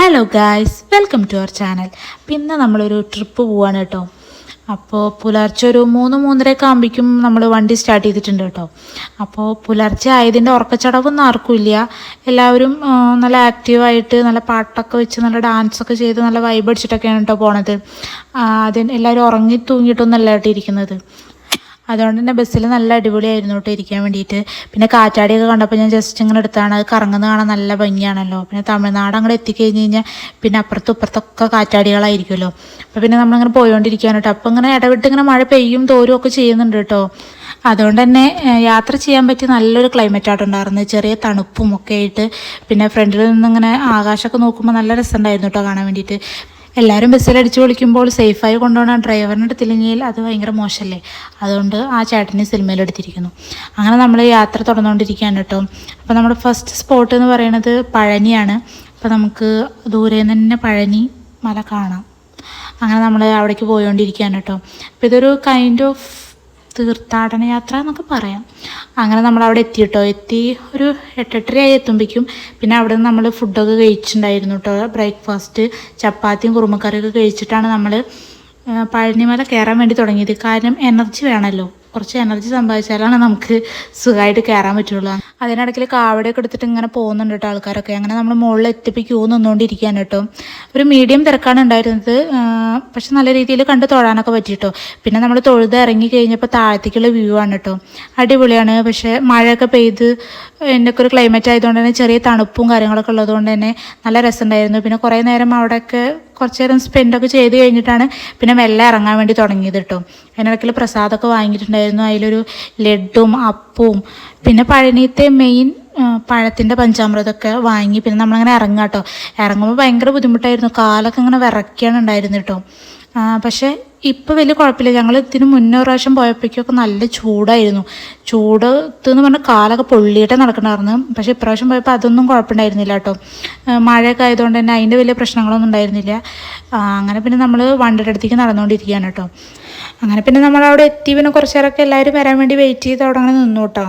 Hello guys welcome to our channel പിന്നെ നമ്മളൊരു trip പോവാണ് കേട്ടോ. അപ്പോൾ പുലർച്ചെ ഒരു മൂന്ന് മൂന്നരയൊക്കെ ആകുമ്പോഴേക്കും നമ്മൾ വണ്ടി സ്റ്റാർട്ട് ചെയ്തിട്ടുണ്ട് കേട്ടോ. അപ്പോൾ പുലർച്ചെ ആയതിന്റെ ഉറക്കച്ചടവൊന്നും ആർക്കും ഇല്ല. എല്ലാവരും നല്ല ആക്റ്റീവായിട്ട് നല്ല പാട്ടൊക്കെ വെച്ച് നല്ല ഡാൻസൊക്കെ ചെയ്ത് നല്ല വൈബ് അടിച്ചിട്ടൊക്കെയാണ് കേട്ടോ പോണത്. അതിന് എല്ലാവരും ഉറങ്ങി തൂങ്ങിയിട്ടൊന്നും കേട്ടോ ഇരിക്കുന്നത്. അതുകൊണ്ട് തന്നെ ബസ്സിൽ നല്ല അടിപൊളിയായിരുന്നു കേട്ടോ ഇരിക്കാൻ വേണ്ടിയിട്ട്. പിന്നെ കാറ്റാടിയൊക്കെ കണ്ടപ്പോൾ ഞാൻ ജസ്റ്റ് ഇങ്ങനെ എടുത്താണ് അത് കറങ്ങുന്ന കാണാൻ നല്ല ഭംഗിയാണല്ലോ. പിന്നെ തമിഴ്നാട് അങ്ങോട്ട് എത്തിക്കഴിഞ്ഞ് കഴിഞ്ഞാൽ പിന്നെ അപ്പുറത്തും ഇപ്പുറത്തൊക്കെ കാറ്റാടികളായിരിക്കുമല്ലോ. അപ്പോൾ പിന്നെ നമ്മളിങ്ങനെ പോയോണ്ടിരിക്കുകയാണ് കേട്ടോ. അപ്പോൾ ഇങ്ങനെ ഇടവിട്ട് ഇങ്ങനെ മഴ പെയ്യും തോരും ഒക്കെ ചെയ്യുന്നുണ്ട് കേട്ടോ. അതുകൊണ്ട് തന്നെ യാത്ര ചെയ്യാൻ പറ്റിയ നല്ലൊരു ക്ലൈമറ്റ് ആയിട്ടുണ്ടായിരുന്നു ചെറിയ തണുപ്പും ഒക്കെ ആയിട്ട് പിന്നെ ഫ്രണ്ടിൽ നിന്നിങ്ങനെ ആകാശമൊക്കെ നോക്കുമ്പോൾ നല്ല രസമുണ്ടായിരുന്നു കേട്ടോ കാണാൻ വേണ്ടിയിട്ട്. എല്ലാവരും ബസ്സിൽ അടിച്ചു വിളിക്കുമ്പോൾ സേഫായി കൊണ്ടുപോകണ. ഡ്രൈവറിനെ എടുത്തില്ലെങ്കിൽ അത് ഭയങ്കര മോശമല്ലേ? അതുകൊണ്ട് ആ ചേട്ടനെ സിനിമയിലെടുത്തിരിക്കുന്നു അങ്ങനെ നമ്മൾ യാത്ര തുടർന്നുകൊണ്ടിരിക്കുകയാണ് കേട്ടോ. അപ്പോൾ നമ്മുടെ ഫസ്റ്റ് സ്പോട്ട് എന്ന് പറയുന്നത് പഴനിയാണ്. അപ്പോൾ നമുക്ക് ദൂരെ നിന്ന് തന്നെ പഴനി മല കാണാം. അങ്ങനെ നമ്മൾ അവിടേക്ക് പോയോണ്ടിരിക്കുകയാണ് കേട്ടോ. അപ്പോൾ ഇതൊരു കൈൻഡ് ഓഫ് തീർത്ഥാടന യാത്ര എന്നൊക്കെ പറയാം. അങ്ങനെ നമ്മൾ അവിടെ എത്തി കേട്ടോ എത്തി ഒരു എട്ടെട്ടരയായി എത്തുമ്പോഴേക്കും പിന്നെ അവിടെ നിന്ന് നമ്മൾ ഫുഡൊക്കെ കഴിച്ചിട്ടുണ്ടായിരുന്നു കേട്ടോ ബ്രേക്ക്ഫാസ്റ്റ് ചപ്പാത്തിയും കുറുമക്കറിയൊക്കെ കഴിച്ചിട്ടാണ് നമ്മൾ പഴനിമല കയറാൻ വേണ്ടി തുടങ്ങിയത്. കാരണം എനർജി വേണമല്ലോ കുറച്ച് എനർജി സമ്പാദിച്ചാലാണ് നമുക്ക് സുഖമായിട്ട് കയറാൻ പറ്റുള്ളൂ. അതിനിടയ്ക്ക് കാവടയൊക്കെ എടുത്തിട്ട് ഇങ്ങനെ പോകുന്നുണ്ട് കേട്ടോ ആൾക്കാരൊക്കെ. അങ്ങനെ നമ്മൾ മുകളിൽ എത്തിപ്പോൾ ക്യൂ നിന്നുകൊണ്ടിരിക്കുകയാണ് കേട്ടോ ഒരു മീഡിയം തിരക്കാണ് ഉണ്ടായിരുന്നത്. പക്ഷെ നല്ല രീതിയിൽ കണ്ട് തൊഴാനൊക്കെ പറ്റി കേട്ടോ പിന്നെ നമ്മൾ തൊഴുത് ഇറങ്ങി കഴിഞ്ഞപ്പോൾ താഴത്തേക്കുള്ള വ്യൂ ആണ് കേട്ടോ. അടിപൊളിയാണ്. പക്ഷേ മഴയൊക്കെ പെയ്ത് എന്നൊക്കെ ഒരു ക്ലൈമറ്റ് ആയതുകൊണ്ട് തന്നെ ചെറിയ തണുപ്പും കാര്യങ്ങളൊക്കെ ഉള്ളതുകൊണ്ട് തന്നെ നല്ല രസമുണ്ടായിരുന്നു. പിന്നെ കുറേ നേരം അവിടെയൊക്കെ കുറച്ച് നേരം സ്പെൻഡൊക്കെ ചെയ്ത് കഴിഞ്ഞിട്ടാണ് പിന്നെ മെല്ലെ ഇറങ്ങാൻ വേണ്ടി തുടങ്ങിയത് കേട്ടോ. അതിനിടയ്ക്കിൽ പ്രസാദമൊക്കെ വാങ്ങിയിട്ടുണ്ടായിരുന്നു. അതിലൊരു ലഡും അപ്പവും. പിന്നെ പഴനിയത്തെ മെയിൻ പഴത്തിന്റെ പഞ്ചാമൃതമൊക്കെ വാങ്ങി പിന്നെ നമ്മളങ്ങനെ ഇറങ്ങാം കേട്ടോ ഇറങ്ങുമ്പോൾ ഭയങ്കര ബുദ്ധിമുട്ടായിരുന്നു. കാലൊക്കെ ഇങ്ങനെ വിറയ്ക്കാണ് ഉണ്ടായിരുന്നു കേട്ടോ പക്ഷേ ഇപ്പോൾ വലിയ കുഴപ്പമില്ല. ഞങ്ങൾ ഇതിന് മുന്നേ പ്രാവശ്യം പോയപ്പോഴേക്കൊക്കെ നല്ല ചൂടായിരുന്നു. ചൂട് എന്ന് പറഞ്ഞാൽ കാലൊക്കെ പൊള്ളിയിട്ടേ നടക്കണമായിരുന്നു പക്ഷേ ഇപ്രാവശ്യം പോയപ്പോൾ അതൊന്നും കുഴപ്പമുണ്ടായിരുന്നില്ല കേട്ടോ മഴയൊക്കെ ആയതുകൊണ്ട് തന്നെ അതിന്റെ വലിയ പ്രശ്നങ്ങളൊന്നും ഉണ്ടായിരുന്നില്ല. അങ്ങനെ പിന്നെ നമ്മൾ വണ്ടിയുടെ അടുത്തേക്ക് നടന്നുകൊണ്ടിരിക്കുകയാണ് കേട്ടോ അങ്ങനെ പിന്നെ നമ്മൾ അവിടെ എത്തി. പിന്നെ കുറച്ച് നേരമൊക്കെ എല്ലാവരും വരാൻ വേണ്ടി വെയിറ്റ് ചെയ്ത് അവിടെ അങ്ങനെ നിന്നു കേട്ടോ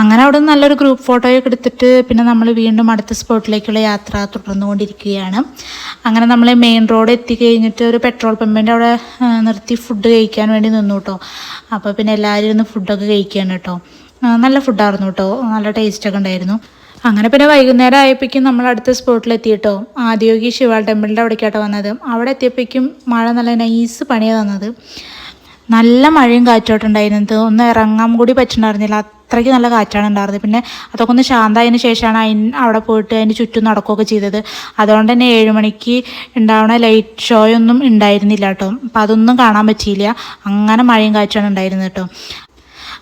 അങ്ങനെ അവിടെ നിന്ന് നല്ലൊരു ഗ്രൂപ്പ് ഫോട്ടോയൊക്കെ എടുത്തിട്ട് പിന്നെ നമ്മൾ വീണ്ടും അടുത്ത സ്പോട്ടിലേക്കുള്ള യാത്ര തുടർന്നുകൊണ്ടിരിക്കുകയാണ്. അങ്ങനെ നമ്മൾ മെയിൻ റോഡ് എത്തിക്കഴിഞ്ഞിട്ട് ഒരു പെട്രോൾ പമ്പിന്റെ അവിടെ നിർത്തി ഫുഡ് കഴിക്കാൻ വേണ്ടി നിന്നു കേട്ടോ അപ്പോൾ പിന്നെ എല്ലാവരും ഇരുന്ന് ഫുഡൊക്കെ കഴിക്കുകയാണ് കേട്ടോ നല്ല ഫുഡായിരുന്നു കേട്ടോ നല്ല ടേസ്റ്റൊക്കെ ഉണ്ടായിരുന്നു. അങ്ങനെ പിന്നെ വൈകുന്നേരം ആയപ്പോഴേക്കും നമ്മൾ അടുത്ത സ്പോട്ടിലെത്തി കേട്ടോ ആദ്യോഗി ശിവ ടെമ്പിളിന്റെ അവിടേക്കാട്ടോ വന്നത്. അവിടെ എത്തിയപ്പോഴേക്കും മഴ നല്ല നൈസ് പണിയാണ് തന്നത്. നല്ല മഴയും കാറ്റോട്ടുണ്ടായിരുന്നത് ഒന്ന് ഇറങ്ങാൻ കൂടി പറ്റുന്നുണ്ടായിരുന്നില്ല അത്രയ്ക്ക് നല്ല കാറ്റാണ് ഉണ്ടായിരുന്നത്. പിന്നെ അതൊക്കെ ഒന്ന് ശാന്തമായതിനു ശേഷമാണ് അതിന് അവിടെ പോയിട്ട് അതിന് ചുറ്റും നടക്കുകയൊക്കെ ചെയ്തത്. അതുകൊണ്ട് തന്നെ ഏഴ് മണിക്ക് ഉണ്ടാവുന്ന ലൈറ്റ് ഷോയൊന്നും ഉണ്ടായിരുന്നില്ല കേട്ടോ. അപ്പം അതൊന്നും കാണാൻ പറ്റിയില്ല. അങ്ങനെ മഴയും കാറ്റാണ് ഉണ്ടായിരുന്നത് കേട്ടോ.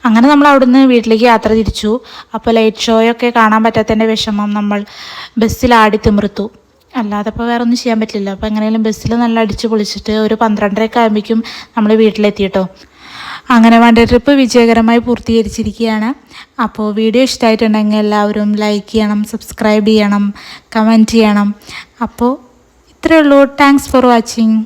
അങ്ങനെ നമ്മൾ അവിടുന്ന് വീട്ടിലേക്ക് യാത്ര തിരിച്ചു. അപ്പോൾ ലൈറ്റ് ഷോയൊക്കെ കാണാൻ പറ്റാത്തതിന്റെ വിഷമം നമ്മൾ ബസ്സിൽ ആടി തിമിർത്തു. അല്ലാതെ ഇപ്പോൾ വേറെ ഒന്നും ചെയ്യാൻ പറ്റില്ല അപ്പോൾ എങ്ങനെയാലും ബസ്സിൽ നല്ല അടിച്ച് പൊളിച്ചിട്ട് ഒരു പന്ത്രണ്ടരയൊക്കെ ആകുമ്പോഴേക്കും നമ്മൾ വീട്ടിലെത്തി കേട്ടോ. അങ്ങനെ വണ്ടി ട്രിപ്പ് വിജയകരമായി പൂർത്തീകരിച്ചിരിക്കുകയാണ്. അപ്പോൾ വീഡിയോ ഇഷ്ടമായിട്ടുണ്ടെങ്കിൽ എല്ലാവരും ലൈക്ക് ചെയ്യണം സബ്സ്ക്രൈബ് ചെയ്യണം കമന്റ് ചെയ്യണം. അപ്പോൾ ഇത്രയേ ഉള്ളൂ. Thanks for watching